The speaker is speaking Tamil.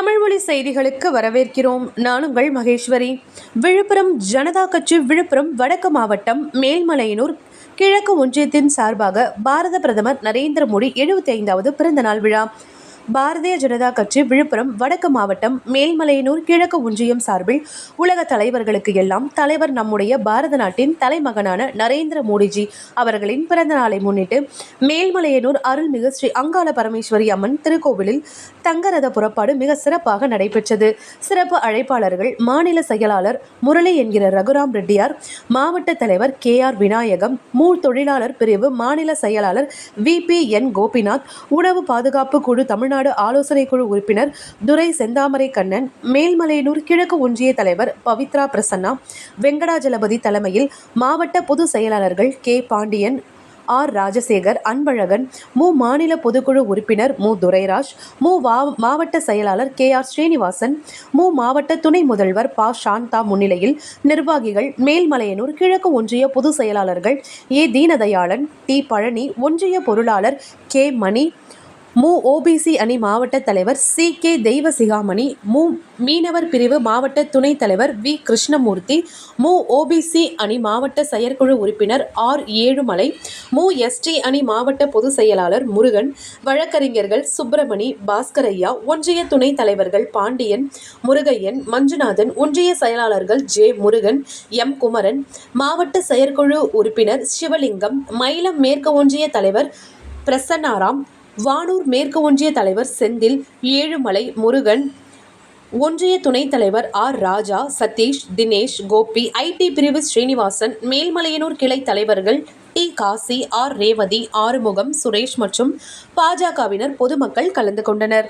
தமிழ்மொழி செய்திகளுக்கு வரவேற்கிறோம். நான் உங்கள் மகேஸ்வரி. விழுப்புரம் ஜனதா கட்சி விழுப்புரம் வடக்கு மாவட்டம் மேல்மலையனூர் கிழக்கு ஒன்றியத்தின் சார்பாக பாரத பிரதமர் நரேந்திர மோடி எழுபத்தி ஐந்தாவது பிறந்தநாள் விழா. பாரதிய ஜனதா கட்சி விழுப்புரம் வடக்கு மாவட்டம் மேல்மலையனூர் கிழக்கு ஒன்றியம் சார்பில் உலக தலைவர்களுக்கு எல்லாம் தலைவர் நம்முடைய பாரத நாட்டின் தலைமகனான நரேந்திர மோடிஜி அவர்களின் பிறந்த நாளை முன்னிட்டு மேல்மலையனூர் அருள்மிகு ஸ்ரீ அங்காள பரமேஸ்வரி அம்மன் திருக்கோவிலில் தங்கரத புறப்பாடு மிக சிறப்பாக நடைபெற்றது. சிறப்பு அழைப்பாளர்கள் மாநில செயலாளர் முரளி என்கிற ரகுராம் ரெட்டியார் மாவட்ட தலைவர் கே ஆர் விநாயகம் மூல் தொழிலாளர் பிரிவு மாநில செயலாளர் வி பி என் கோபிநாத் உணவு பாதுகாப்பு குழு தமிழ்நாடு ஆலோசனை குழு உறுப்பினர் துரை செந்தாமரை கண்ணன் மேல்மலையனூர் கிழக்கு ஒன்றிய தலைவர் பவித்ரா பிரசன்னா வெங்கடாஜலபதி தலைமையில் மாவட்ட பொதுச் செயலாளர்கள் கே. பாண்டியன் ஆர். ராஜசேகர் அன்பழகன் மு. மாநில பொதுக்குழு உறுப்பினர் மு. துரைராஜ் மு. வா மாவட்ட செயலாளர் கே. ஆர். ஸ்ரீனிவாசன் மு. மாவட்ட துணை முதல்வர் ப. சாந்தா முன்னிலையில் நிர்வாகிகள் மேல்மலையனூர் கிழக்கு ஒன்றிய பொதுச் செயலாளர்கள் ஏ. தீனதயாளன் டி. பழனி ஒன்றிய பொருளாளர் கே. மணி மு. ஓபிசி அணி மாவட்ட தலைவர் சி. கே. தெய்வசிகாமணி மு. மீனவர் பிரிவு மாவட்ட துணைத் தலைவர் வி. கிருஷ்ணமூர்த்தி மு. ஓபிசி அணி மாவட்ட செயற்குழு உறுப்பினர் ஆர். ஏழுமலை மு. எஸ்டி அணி மாவட்ட பொதுச் செயலாளர் முருகன் வழக்கறிஞர்கள் சுப்பிரமணி பாஸ்கரையா ஒன்றிய துணைத் தலைவர்கள் பாண்டியன் முருகையன் மஞ்சுநாதன் ஒன்றிய செயலாளர்கள் ஜே. முருகன் எம். குமரன் மாவட்ட செயற்குழு உறுப்பினர் சிவலிங்கம் மயிலம் மேற்கு ஒன்றிய தலைவர் பிரசன்னாராம் வானூர் மேற்கு ஒன்றிய தலைவர் செந்தில் ஏழுமலை முருகன் ஒன்றிய துணைத் தலைவர் ஆர் ராஜா சதீஷ் தினேஷ் கோபி ஐடி பிரிவு ஸ்ரீனிவாசன் மேல்மலையனூர் கிளை தலைவர்கள் டி காசி ஆர் ரேவதி ஆறுமுகம் சுரேஷ் மற்றும் பாஜகவினர் பொதுமக்கள் கலந்து கொண்டனர்.